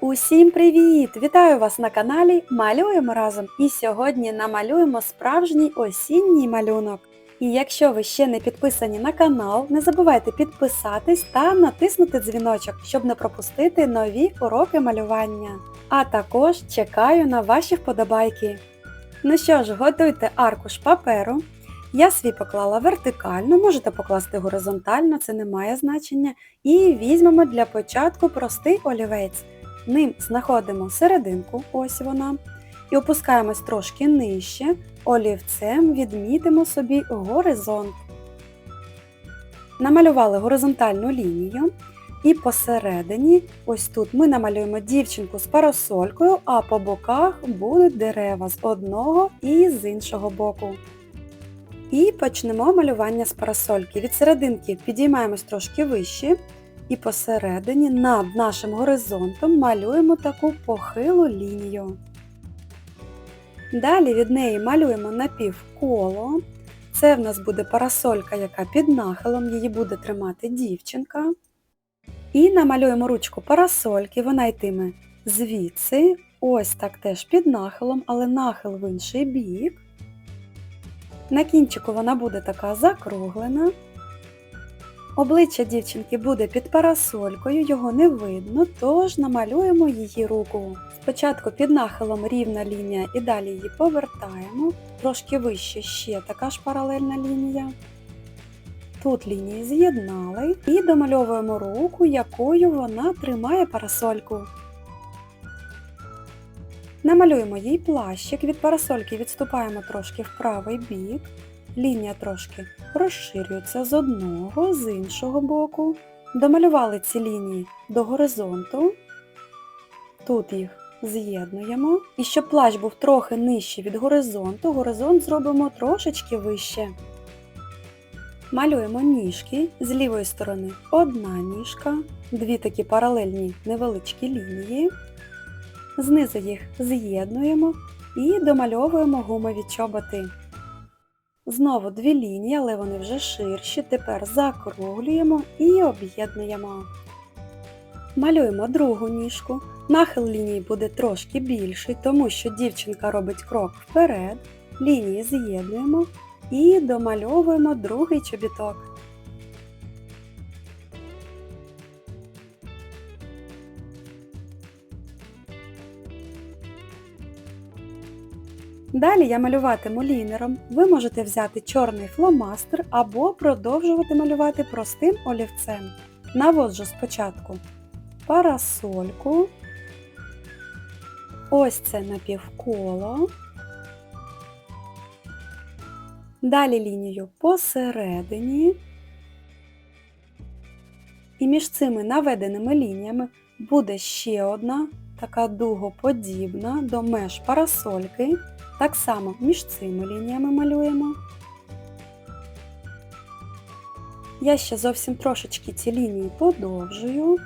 Усім привіт! Вітаю вас на каналі Малюємо разом. І сьогодні намалюємо справжній осінній малюнок. І якщо ви ще не підписані на канал, не забувайте підписатись та натиснути дзвіночок, щоб не пропустити нові уроки малювання. А також чекаю на ваші вподобайки. Ну що ж, готуйте аркуш паперу. Я свій поклала вертикально, можете покласти горизонтально, це не має значення. І візьмемо для початку простий олівець. Ним знаходимо серединку, ось вона, і опускаємось трошки нижче, олівцем відмітимо собі горизонт. Намалювали горизонтальну лінію. І посередині, ось тут ми намалюємо дівчинку з парасолькою, а по боках будуть дерева з одного і з іншого боку. І почнемо малювання з парасольки. Від серединки підіймаємось трошки вище і посередині над нашим горизонтом малюємо таку похилу лінію. Далі від неї малюємо напівколо. Це в нас буде парасолька, яка під нахилом, її буде тримати дівчинка. І намалюємо ручку парасольки, вона йтиме звідси, ось так теж під нахилом, але нахил в інший бік. На кінчику вона буде така закруглена. Обличчя дівчинки буде під парасолькою, його не видно, тож намалюємо її руку. Спочатку під нахилом рівна лінія і далі її повертаємо, трошки вище ще така ж паралельна лінія. Тут лінії з'єднали і домальовуємо руку, якою вона тримає парасольку. Намалюємо їй плащик, від парасольки відступаємо трошки в правий бік, лінія трошки розширюється з одного, з іншого боку. Домалювали ці лінії до горизонту. Тут їх з'єднуємо. І щоб плащ був трохи нижче від горизонту, горизонт зробимо трошечки вище. Малюємо ніжки з лівої сторони одна ніжка, дві такі паралельні невеличкі лінії. Знизу їх з'єднуємо і домальовуємо гумові чоботи. Знову дві лінії, але вони вже ширші. Тепер закруглюємо і об'єднуємо. Малюємо другу ніжку. Нахил лінії буде трошки більший, тому що дівчинка робить крок вперед. Лінії з'єднуємо і домальовуємо другий чобіток. Далі я малюватиму лінером. Ви можете взяти чорний фломастер або продовжувати малювати простим олівцем. Наводжу спочатку парасольку. Ось це напівколо. Далі лінію посередині. І між цими наведеними лініями буде ще одна така дугоподібна до меж парасольки. Так само між цими лініями малюємо. Я ще зовсім трошечки ці лінії подовжую.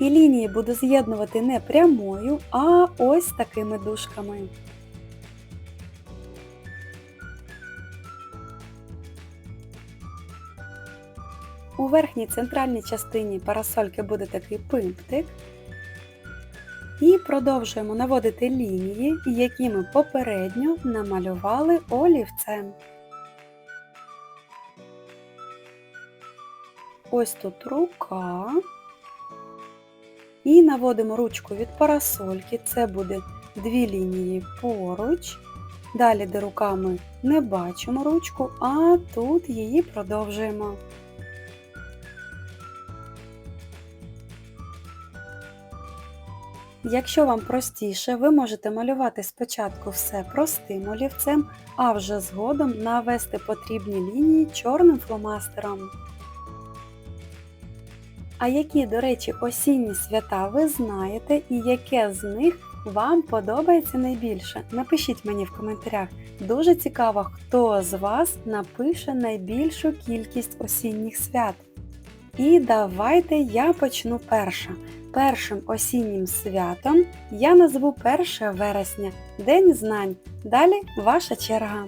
І лінії буду з'єднувати не прямою, а ось такими дужками. У верхній центральній частині парасольки буде такий пимптик. І продовжуємо наводити лінії, які ми попередньо намалювали олівцем. Ось тут рука. І наводимо ручку від парасольки, це буде дві лінії поруч. Далі, де руками не бачимо ручку, а тут її продовжуємо. Якщо вам простіше, ви можете малювати спочатку все простим олівцем, а вже згодом навести потрібні лінії чорним фломастером. А які, до речі, осінні свята ви знаєте і яке з них вам подобається найбільше? Напишіть мені в коментарях. Дуже цікаво, хто з вас напише найбільшу кількість осінніх свят. І давайте я почну перша. Першим осіннім святом я назву 1 вересня День знань. Далі ваша черга.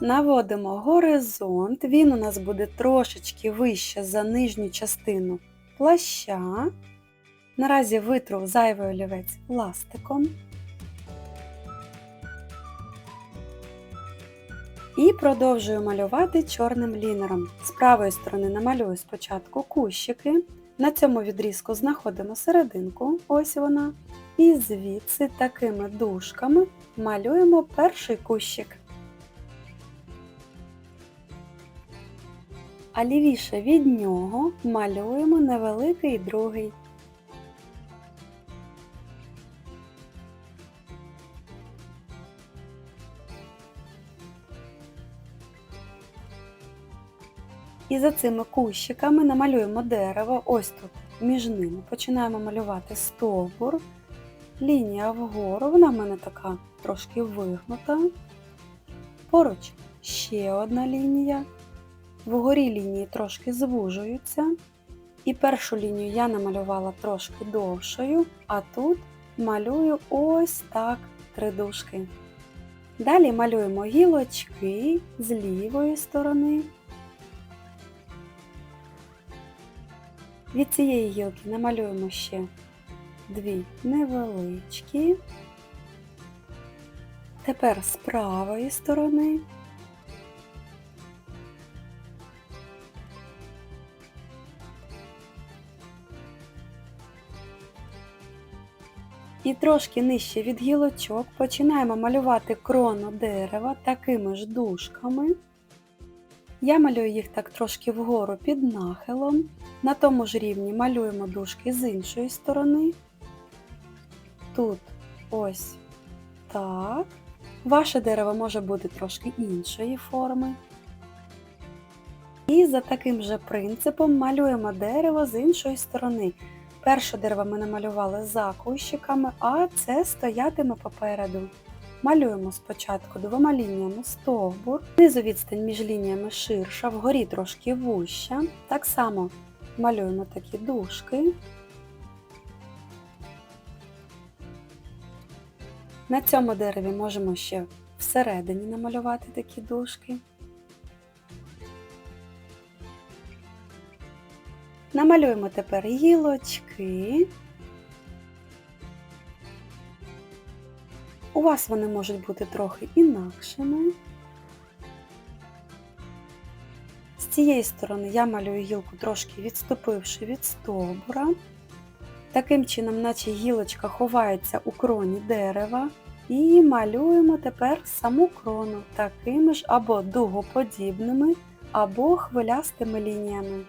Наводимо горизонт, він у нас буде трошечки вище за нижню частину плаща. Наразі витру зайвий олівець ластиком. І продовжую малювати чорним лінером. З правої сторони намалюю спочатку кущики. На цьому відрізку знаходимо серединку, ось вона. І звідси такими дужками малюємо перший кущик. А лівіше від нього малюємо невеликий другий. І за цими кущиками намалюємо дерево, ось тут між ними. Починаємо малювати стовбур, лінія вгору, вона в мене така трошки вигнута. Поруч ще одна лінія. Вгорі лінії трошки звужуються. І першу лінію я намалювала трошки довшою, а тут малюю ось так три дужки. Далі малюємо гілочки з лівої сторони. Від цієї гілки намалюємо ще дві невеличкі. Тепер з правої сторони. І трошки нижче від гілочок починаємо малювати крону дерева такими ж дужками. Я малюю їх так трошки вгору під нахилом. На тому ж рівні малюємо дужки з іншої сторони. Тут ось так. Ваше дерево може бути трошки іншої форми. І за таким же принципом малюємо дерево з іншої сторони. Перше дерево ми намалювали за кущиками, а це стоятиме попереду. Малюємо спочатку двома лініями стовбур, знизу відстань між лініями ширша, вгорі трошки вуща. Так само малюємо такі дужки. На цьому дереві можемо ще всередині намалювати такі дужки. Намалюємо тепер гілочки. У вас вони можуть бути трохи інакшими. Цієї сторони я малюю гілку трошки відступивши від стовбура. Таким чином, наче гілочка ховається у кроні дерева. І малюємо тепер саму крону такими ж або дугоподібними, або хвилястими лініями.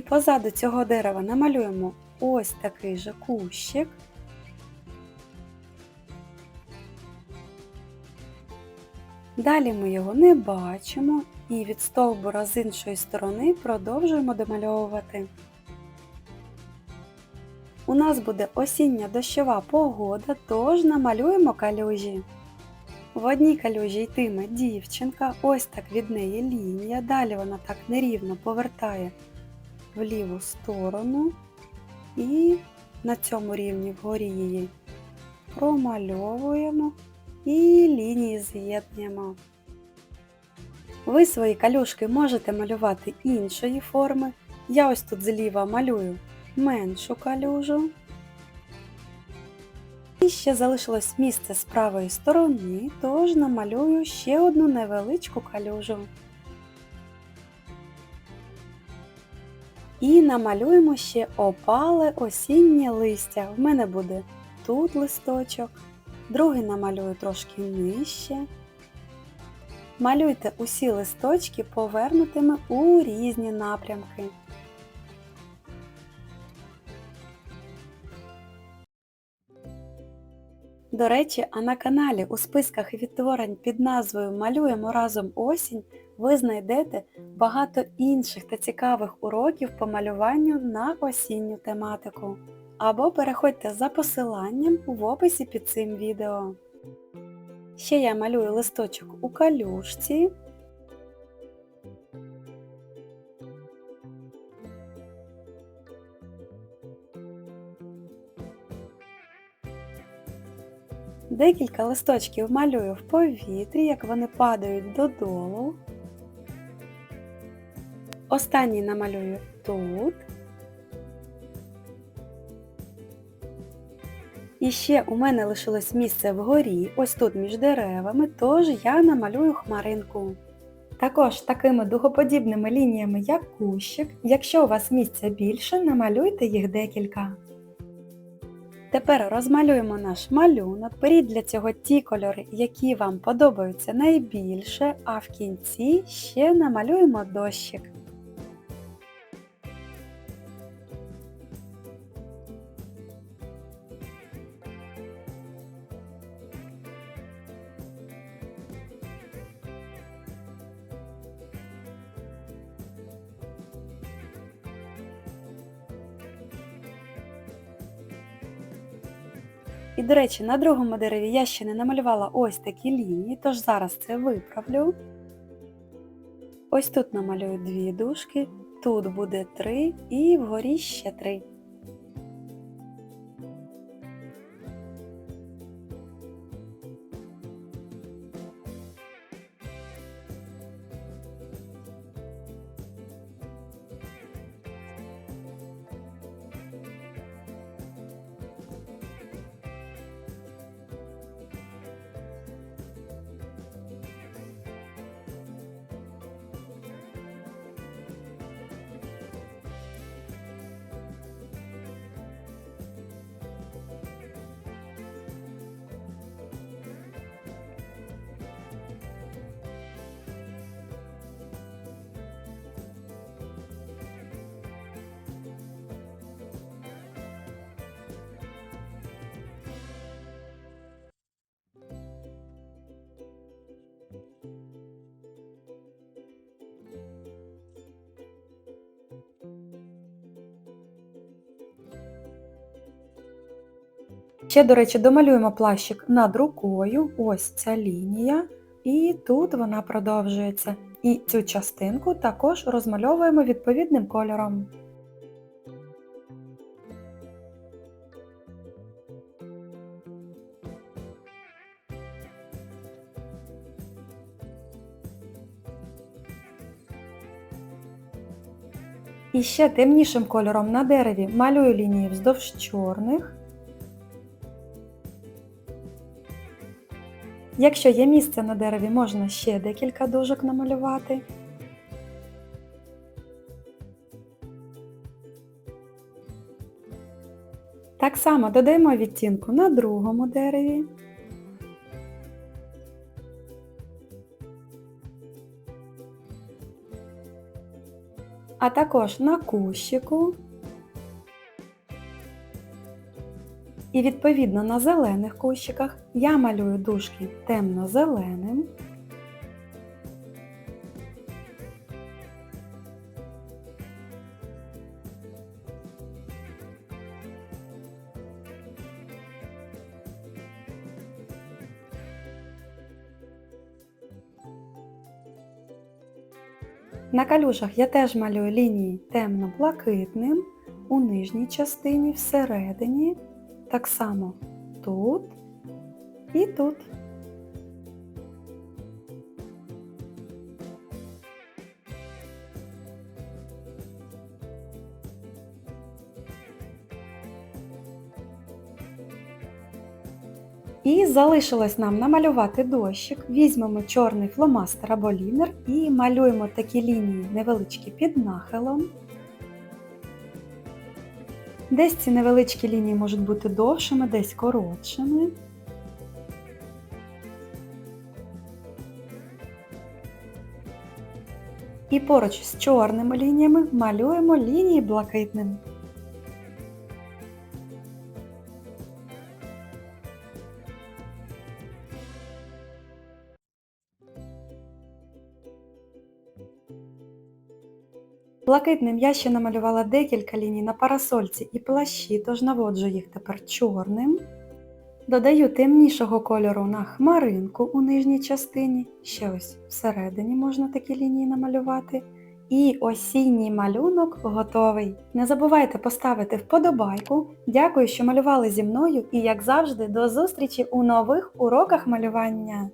І позаду цього дерева намалюємо ось такий же кущик. Далі ми його не бачимо і від стовбура з іншої сторони продовжуємо домальовувати. У нас буде осіння дощова погода, тож намалюємо калюжі. В одній калюжі йтиме дівчинка, ось так від неї лінія, далі вона так нерівно повертає в ліву сторону і на цьому рівні вгорі її промальовуємо і лінії з'єднуємо. Ви свої калюшки можете малювати іншої форми. Я ось тут зліва малюю меншу калюжу. І ще залишилось місце з правої сторони, тож намалюю ще одну невеличку калюжу. І намалюємо ще опале осіннє листя. В мене буде тут листочок, другий намалюю трошки нижче. Малюйте усі листочки повернутими у різні напрямки. До речі, а на каналі у списках відтворень під назвою Малюємо разом осінь ви знайдете багато інших та цікавих уроків по малюванню на осінню тематику. Або переходьте за посиланням в описі під цим відео. Ще я малюю листочок у калюшці. Декілька листочків малюю в повітрі, як вони падають додолу. Останній намалюю тут. І ще у мене лишилось місце вгорі, ось тут між деревами, тож я намалюю хмаринку. Також такими дугоподібними лініями, як кущик, якщо у вас місця більше, намалюйте їх декілька. Тепер розмалюємо наш малюнок. Беріть для цього ті кольори, які вам подобаються найбільше, а в кінці ще намалюємо дощик. І, до речі, на другому дереві я ще не намалювала ось такі лінії, тож зараз це виправлю. Ось тут намалюю дві дужки, тут буде три і вгорі ще три. Ще, до речі, домалюємо плащик над рукою, ось ця лінія, і тут вона продовжується. І цю частинку також розмальовуємо відповідним кольором. І ще темнішим кольором на дереві малюю лінії вздовж чорних. Якщо є місце на дереві, можна ще декілька дужок намалювати. Так само додаємо відтінку на другому дереві. А також на кущику. І відповідно на зелених кущиках я малюю дужки темно-зеленим. На калюжах я теж малюю лінії темно-блакитним у нижній частині всередині. Так само тут і тут. І залишилось нам намалювати дощик. Візьмемо чорний фломастер або лінер і малюємо такі лінії невеличкі під нахилом. Десь ці невеличкі лінії можуть бути довшими, десь коротшими. І поруч з чорними лініями малюємо лінії блакитним. Блакитним я ще намалювала декілька ліній на парасольці і плащі, тож наводжу їх тепер чорним. Додаю темнішого кольору на хмаринку у нижній частині, ще ось всередині можна такі лінії намалювати. І осінній малюнок готовий. Не забувайте поставити вподобайку. Дякую, що малювали зі мною і, як завжди, до зустрічі у нових уроках малювання.